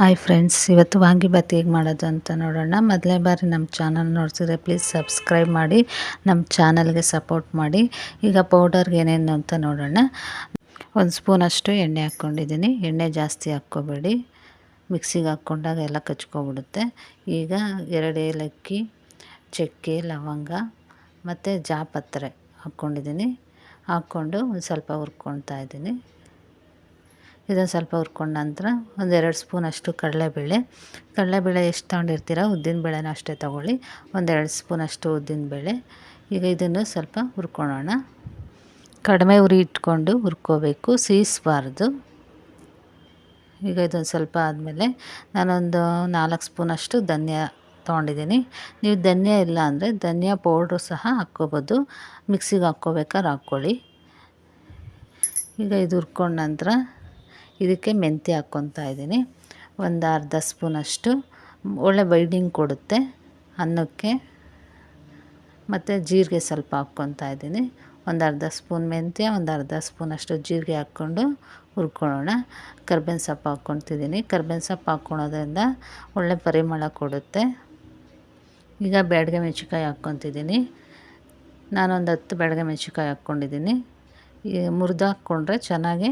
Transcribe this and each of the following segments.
Hi friends ಇವತ್ತು ವಾಂಗಿಬಾತ್ ಹೇಗೆ ಮಾಡೋದು ಅಂತ ನೋಡೋಣ. ಮೊದಲೇ ಬಾರಿ ನಮ್ಮ ಚಾನಲ್ ನೋಡ್ತಿದ್ರೆ ಪ್ಲೀಸ್ ಸಬ್ಸ್ಕ್ರೈಬ್ ಮಾಡಿ, ನಮ್ಮ ಚಾನಲ್ಗೆ ಸಪೋರ್ಟ್ ಮಾಡಿ. ಈಗ ಪೌಡರ್ಗೆ ಏನೇನು ಅಂತ ನೋಡೋಣ. ಒಂದು ಸ್ಪೂನಷ್ಟು ಎಣ್ಣೆ ಹಾಕ್ಕೊಂಡಿದ್ದೀನಿ. ಎಣ್ಣೆ ಜಾಸ್ತಿ ಹಾಕ್ಕೋಬೇಡಿ. ಮಿಕ್ಸಿಗೆ ಹಾಕ್ಕೊಂಡಾಗ ಎಲ್ಲ ಕಚ್ಕೊಬಿಡುತ್ತೆ. ಈಗ ಎರಡು ಏಲಕ್ಕಿ, ಚಕ್ಕೆ, ಲವಂಗ ಮತ್ತು ಜಾಪತ್ರೆ ಹಾಕ್ಕೊಂಡಿದ್ದೀನಿ. ಹಾಕ್ಕೊಂಡು ಒಂದು ಸ್ವಲ್ಪ ಹುರ್ಕೊತಾ ಇದ್ದೀನಿ. ಇದನ್ನು ಸ್ವಲ್ಪ ಹುರ್ಕೊಂಡ ನಂತರ ಒಂದೆರಡು ಸ್ಪೂನಷ್ಟು ಕಡಲೆಬೇಳೆ. ಕಡಲೆಬೇಳೆ ಎಷ್ಟು ತೊಗೊಂಡಿರ್ತೀರ ಉದ್ದಿನಬೇಳೆನ ಅಷ್ಟೇ ತೊಗೊಳ್ಳಿ. ಒಂದೆರಡು ಸ್ಪೂನಷ್ಟು ಉದ್ದಿನಬೇಳೆ ಈಗ ಇದನ್ನು ಸ್ವಲ್ಪ ಹುರ್ಕೊಳ್ಳೋಣ ಕಡಿಮೆ ಉರಿ ಇಟ್ಕೊಂಡು ಹುರ್ಕೋಬೇಕು, ಸೀಸ್ಬಾರ್ದು. ಈಗ ಇದೊಂದು ಸ್ವಲ್ಪ ಆದಮೇಲೆ ನಾನೊಂದು ನಾಲ್ಕು ಸ್ಪೂನಷ್ಟು ಧನ್ಯ ತೊಗೊಂಡಿದ್ದೀನಿ. ನೀವು ಧನ್ಯ ಇಲ್ಲ ಅಂದರೆ ಧನ್ಯ ಪೌಡ್ರು ಸಹ ಹಾಕ್ಕೋಬೋದು. ಮಿಕ್ಸಿಗೆ ಹಾಕ್ಕೋಬೇಕಾದ್ರೆ ಹಾಕ್ಕೊಳ್ಳಿ. ಈಗ ಇದು ಹುರ್ಕೊಂಡ ನಂತರ ಇದಕ್ಕೆ ಮೆಂತ್ಯ ಹಾಕ್ಕೊತಾ ಇದ್ದೀನಿ. ಒಂದು ಅರ್ಧ ಸ್ಪೂನಷ್ಟು ಒಳ್ಳೆ ಬೈಡಿಂಗ್ ಕೊಡುತ್ತೆ ಅನ್ನಕ್ಕೆ. ಮತ್ತು ಜೀರಿಗೆ ಸ್ವಲ್ಪ ಹಾಕ್ಕೊತಾ ಇದ್ದೀನಿ. ಒಂದು ಅರ್ಧ ಸ್ಪೂನ್ ಮೆಂತ್ಯ, ಒಂದು ಅರ್ಧ ಸ್ಪೂನಷ್ಟು ಜೀರಿಗೆ ಹಾಕ್ಕೊಂಡು ಹುರ್ಕೊಳ್ಳೋಣ. ಕರ್ಬೇವಿನ ಸೊಪ್ಪು ಹಾಕ್ಕೊತಿದ್ದೀನಿ. ಕರ್ಬೇವಿನ ಸೊಪ್ಪು ಹಾಕ್ಕೊಳೋದ್ರಿಂದ ಒಳ್ಳೆ ಪರಿಮಳ ಕೊಡುತ್ತೆ. ಈಗ ಬ್ಯಾಡಗೆ ಮೆಣಸಿನ್ಕಾಯಿ ಹಾಕ್ಕೊತಿದ್ದೀನಿ. ನಾನೊಂದು ಹತ್ತು ಬ್ಯಾಡಗೆ ಮೆಣಸಿನ್ಕಾಯಿ ಹಾಕ್ಕೊಂಡಿದ್ದೀನಿ. ಮುರಿದು ಹಾಕ್ಕೊಂಡ್ರೆ ಚೆನ್ನಾಗಿ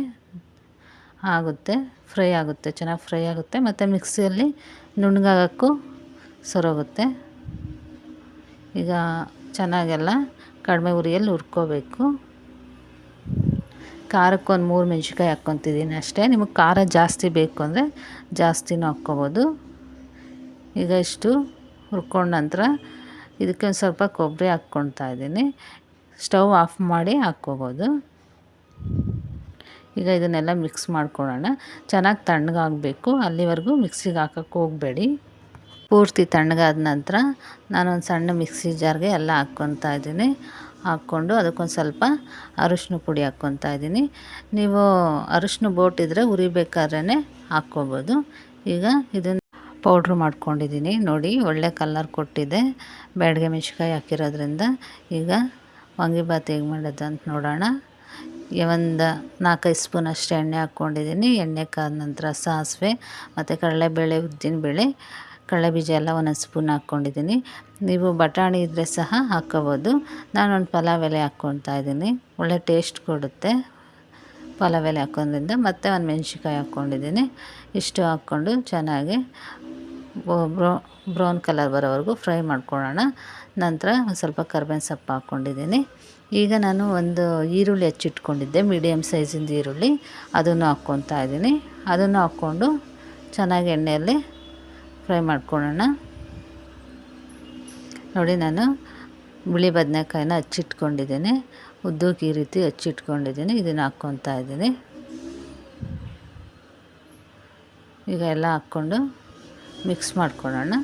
ಆಗುತ್ತೆ ಫ್ರೈ ಆಗುತ್ತೆ, ಚೆನ್ನಾಗಿ ಫ್ರೈ ಆಗುತ್ತೆ, ಮತ್ತು ಮಿಕ್ಸಿಯಲ್ಲಿ ನುಣ್ಣಗಾಗೋಕ್ಕೂ ಸರೋಗುತ್ತೆ. ಈಗ ಚೆನ್ನಾಗೆಲ್ಲ ಕಡಿಮೆ ಉರಿಯಲ್ಲಿ ಹುರ್ಕೋಬೇಕು. ಖಾರಕ್ಕೊಂದು ಮೂರು ಮೆಣ್ಸಿನ್ಕಾಯಿ ಹಾಕ್ಕೊತಿದ್ದೀನಿ ಅಷ್ಟೇ. ನಿಮಗೆ ಖಾರ ಜಾಸ್ತಿ ಬೇಕು ಅಂದರೆ ಜಾಸ್ತಿನೂ ಹಾಕ್ಕೊಬೋದು. ಈಗ ಇಷ್ಟು ಹುರ್ಕೊಂಡ ನಂತರ ಇದಕ್ಕೆ ಒಂದು ಸ್ವಲ್ಪ ಕೊಬ್ಬರಿ ಹಾಕ್ಕೊಳ್ತಾ ಇದ್ದೀನಿ. ಸ್ಟವ್ ಆಫ್ ಮಾಡಿ ಹಾಕ್ಕೋಬೋದು. ಈಗ ಇದನ್ನೆಲ್ಲ ಮಿಕ್ಸ್ ಮಾಡ್ಕೊಳ್ಳೋಣ. ಚೆನ್ನಾಗಿ ತಣ್ಣಗಾಗಬೇಕು. ಅಲ್ಲಿವರೆಗೂ ಮಿಕ್ಸಿಗೆ ಹಾಕೋಕ್ಕೆ ಹೋಗಬೇಡಿ. ಪೂರ್ತಿ ತಣ್ಣಗಾದ ನಂತರ ನಾನೊಂದು ಸಣ್ಣ ಮಿಕ್ಸಿ ಜಾರ್ಗೆ ಎಲ್ಲ ಹಾಕ್ಕೊತಾ ಇದ್ದೀನಿ. ಹಾಕ್ಕೊಂಡು ಅದಕ್ಕೊಂದು ಸ್ವಲ್ಪ ಅರಿಶಿನ ಪುಡಿ ಹಾಕ್ಕೊತಾ ಇದ್ದೀನಿ. ನೀವು ಅರಿಶಿನ ಬೋಟ್ ಇದ್ದರೆ ಉರಿಬೇಕಾದ್ರೇ ಹಾಕ್ಕೋಬೋದು. ಈಗ ಇದನ್ನು ಪೌಡ್ರ್ ಮಾಡ್ಕೊಂಡಿದ್ದೀನಿ. ನೋಡಿ, ಒಳ್ಳೆ ಕಲರ್ ಕೊಟ್ಟಿದೆ. ಬ್ಯಾಡ್ಗೆ ಮೆಣ್ಸಿನ್ಕಾಯಿ ಹಾಕಿರೋದ್ರಿಂದ ಈಗ ವಾಂಗಿಬಾತ್ ಹೇಗೆ ಮಾಡೋದು ಅಂತ ನೋಡೋಣ. ಒಂದು ನಾಲ್ಕೈದು ಸ್ಪೂನ್ ಅಷ್ಟು ಎಣ್ಣೆ ಹಾಕ್ಕೊಂಡಿದ್ದೀನಿ. ಎಣ್ಣೆ ಕಾದ ನಂತರ ಸಾಸಿವೆ, ಮತ್ತು ಕಡಲೆಬೇಳೆ, ಉದ್ದಿನಬೇಳೆ, ಕಡಲೆಬೀಜ ಎಲ್ಲ ಒಂದೊಂದು ಸ್ಪೂನ್ ಹಾಕ್ಕೊಂಡಿದ್ದೀನಿ. ನೀವು ಬಟಾಣಿ ಇದ್ದರೆ ಸಹ ಹಾಕ್ಕೋಬೋದು. ನಾನೊಂದು ಪಲಾವ್ ಎಲೆ ಹಾಕ್ಕೊತಾ ಇದ್ದೀನಿ. ಒಳ್ಳೆ ಟೇಸ್ಟ್ ಕೊಡುತ್ತೆ. ಪಲಾವ್ ಎಲೆ ಹಾಕೋದ್ರಿಂದ ಮತ್ತು ಒಂದು ಮೆಣ್ಸಿನ್ಕಾಯಿ ಹಾಕ್ಕೊಂಡಿದ್ದೀನಿ. ಇಷ್ಟು ಹಾಕ್ಕೊಂಡು ಚೆನ್ನಾಗಿ ಬ್ರೌ ಬ್ರೌನ್ ಕಲರ್ ಬರೋವರೆಗೂ ಫ್ರೈ ಮಾಡ್ಕೊಳ್ಳೋಣ. ನಂತರ ಒಂದು ಸ್ವಲ್ಪ ಕರ್ಬೇವಿನ ಸೊಪ್ಪು ಹಾಕ್ಕೊಂಡಿದ್ದೀನಿ. ಈಗ ನಾನು ಒಂದು ಈರುಳ್ಳಿ ಹೆಚ್ಚಿಟ್ಕೊಂಡಿದ್ದೆ ಮೀಡಿಯಮ್ ಸೈಜಿಂದು ಈರುಳ್ಳಿ. ಅದನ್ನು ಹಾಕ್ಕೊತಾ ಇದ್ದೀನಿ. ಅದನ್ನು ಹಾಕ್ಕೊಂಡು ಚೆನ್ನಾಗಿ ಎಣ್ಣೆಯಲ್ಲಿ ಫ್ರೈ ಮಾಡ್ಕೊಳ್ಳೋಣ. ನೋಡಿ, ನಾನು ಬಿಳಿ ಬದನೆಕಾಯಿನ ಹಚ್ಚಿಟ್ಕೊಂಡಿದ್ದೀನಿ. ಉದ್ದಕ್ಕೆ ಈ ರೀತಿ ಹಚ್ಚಿಟ್ಕೊಂಡಿದ್ದೀನಿ. ಇದನ್ನು ಹಾಕ್ಕೊತಾ ಇದ್ದೀನಿ. ಈಗ ಎಲ್ಲ ಹಾಕ್ಕೊಂಡು ಮಿಕ್ಸ್ ಮಾಡ್ಕೊಳ್ಳೋಣ.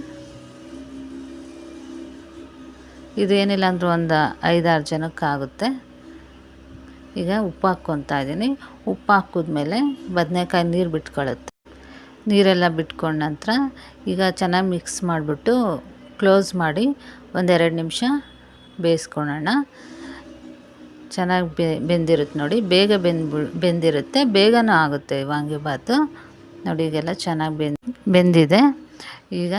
ಇದೇನಿಲ್ಲ ಅಂದರೂ ಒಂದು ಐದಾರು ಜನಕ್ಕಾಗುತ್ತೆ. ಈಗ ಉಪ್ಪು ಹಾಕ್ಕೊತಾ ಇದ್ದೀನಿ ಉಪ್ಪು ಹಾಕಿದ್ಮೇಲೆ ಬದನೆಕಾಯಿ ನೀರು ಬಿಟ್ಕೊಳ್ಳುತ್ತೆ ನೀರೆಲ್ಲ ಬಿಟ್ಕೊಂಡ ನಂತರ ಈಗ ಚೆನ್ನಾಗಿ ಮಿಕ್ಸ್ ಮಾಡಿಬಿಟ್ಟು ಕ್ಲೋಸ್ ಮಾಡಿ ಒಂದೆರಡು ನಿಮಿಷ ಬೇಯಿಸ್ಕೊಳ್ಳೋಣ ಚೆನ್ನಾಗಿ ಬೆಂದಿರುತ್ತೆ ನೋಡಿ. ಬೇಗ ಬೆಂದು ಬೆಂದಿರುತ್ತೆ. ಬೇಗನೂ ಆಗುತ್ತೆ ವಾಂಗಿಬಾತು ನೋಡಿ, ಈಗೆಲ್ಲ ಚೆನ್ನಾಗಿ ಬೆಂದು, ಬೆಂದಿದೆ. ಈಗ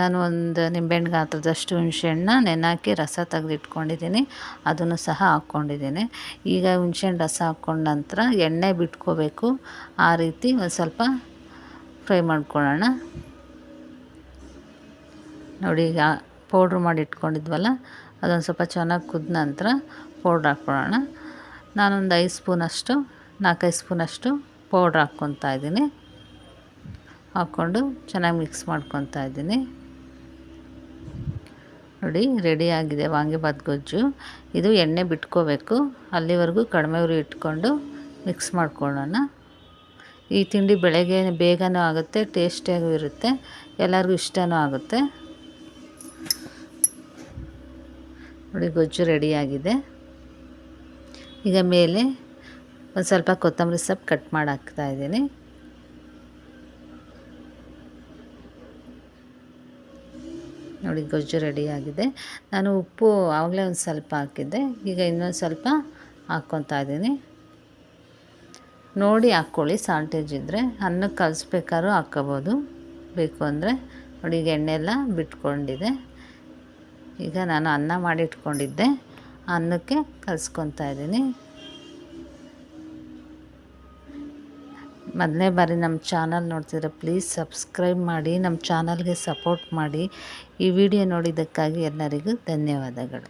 ನಾನು ಒಂದು ನಿಂಬೆಹಣ್ಣು ಗಾತ್ರದಷ್ಟು ಹುಣಸೆಹಣ್ಣ ನೆನೆಹಾಕಿ ರಸ ತೆಗೆದಿಟ್ಕೊಂಡಿದ್ದೀನಿ. ಅದನ್ನು ಸಹ ಹಾಕ್ಕೊಂಡಿದ್ದೀನಿ. ಈಗ ಹುಣ್ಸೆಹಣ್ಣು ರಸ ಹಾಕ್ಕೊಂಡ ನಂತರ ಎಣ್ಣೆ ಬಿಟ್ಕೋಬೇಕು. ಆ ರೀತಿ ಒಂದು ಸ್ವಲ್ಪ ಫ್ರೈ ಮಾಡ್ಕೊಳ್ಳೋಣ. ನೋಡಿ ಈಗ ಪೌಡ್ರ್ ಮಾಡಿ ಇಟ್ಕೊಂಡಿದ್ವಲ್ಲ, ಅದೊಂದು ಸ್ವಲ್ಪ ಚೆನ್ನಾಗಿ ಕುದ್ದ ನಂತರ ಪೌಡ್ರ್ ಹಾಕ್ಕೊಳ್ಳೋಣ. ನಾನೊಂದು ಐದು ಸ್ಪೂನಷ್ಟು, ನಾಲ್ಕೈದು ಸ್ಪೂನಷ್ಟು ಪೌಡ್ರ್ ಹಾಕ್ಕೊತಾ ಇದ್ದೀನಿ. ಹಾಕ್ಕೊಂಡು ಚೆನ್ನಾಗಿ ಮಿಕ್ಸ್ ಮಾಡ್ಕೊತಾ ಇದ್ದೀನಿ. ನೋಡಿ ರೆಡಿಯಾಗಿದೆ ವಾಂಗಿಬಾತ್ ಗೊಜ್ಜು. ಇದು ಎಣ್ಣೆ ಬಿಟ್ಕೋಬೇಕು. ಅಲ್ಲಿವರೆಗೂ ಕಡಿಮೆ ಉರಿ ಇಟ್ಕೊಂಡು ಮಿಕ್ಸ್ ಮಾಡ್ಕೊಳ್ಳೋಣ. ಈ ತಿಂಡಿ ಬೆಳಗ್ಗೆ ಬೇಗನೂ ಆಗುತ್ತೆ, ಟೇಸ್ಟಿಯಾಗೂ ಇರುತ್ತೆ, ಎಲ್ಲರಿಗೂ ಇಷ್ಟನೂ ಆಗುತ್ತೆ. ನೋಡಿ, ಗೊಜ್ಜು ರೆಡಿಯಾಗಿದೆ ಈಗ ಮೇಲೆ ಒಂದು ಸ್ವಲ್ಪ ಕೊತ್ತಂಬರಿ ಸೊಪ್ಪು ಕಟ್ ಮಾಡಿ ಹಾಕ್ತಾಯಿದ್ದೀನಿ ನೋಡಿ ಗೊಜ್ಜು ರೆಡಿಯಾಗಿದೆ ನಾನು ಉಪ್ಪು ಆವಾಗಲೇ ಒಂದು ಸ್ವಲ್ಪ ಹಾಕಿದ್ದೆ. ಈಗ ಇನ್ನೊಂದು ಸ್ವಲ್ಪ ಹಾಕ್ಕೊತಾ ಇದ್ದೀನಿ. ನೋಡಿ ಹಾಕ್ಕೊಳ್ಳಿ, ಸಾಲ್ಟೇಜ್ ಇದ್ದರೆ ಅನ್ನಕ್ಕೆ ಕಲಿಸ್ಬೇಕಾದ್ರೂ ಹಾಕ್ಕೋಬೋದು. ಬೇಕು ಅಂದರೆ. ನೋಡಿ ಈಗ ಎಣ್ಣೆ ಎಲ್ಲ ಬಿಟ್ಕೊಂಡಿದೆ. ಈಗ ನಾನು ಅನ್ನ ಮಾಡಿಟ್ಕೊಂಡಿದ್ದೆ ಅನ್ನಕ್ಕೆ ಕಲಿಸ್ಕೊತಾ ಇದ್ದೀನಿ. ಮೊದಲನೇ ಬಾರಿ ನಮ್ಮ ಚಾನಲ್ ನೋಡ್ತಿದ್ರೆ ಪ್ಲೀಸ್ ಸಬ್ಸ್ಕ್ರೈಬ್ ಮಾಡಿ, ನಮ್ಮ ಚಾನಲ್ಗೆ ಸಪೋರ್ಟ್ ಮಾಡಿ ಈ ವಿಡಿಯೋ ನೋಡಿದ್ದಕ್ಕಾಗಿ ಎಲ್ಲರಿಗೂ ಧನ್ಯವಾದಗಳು.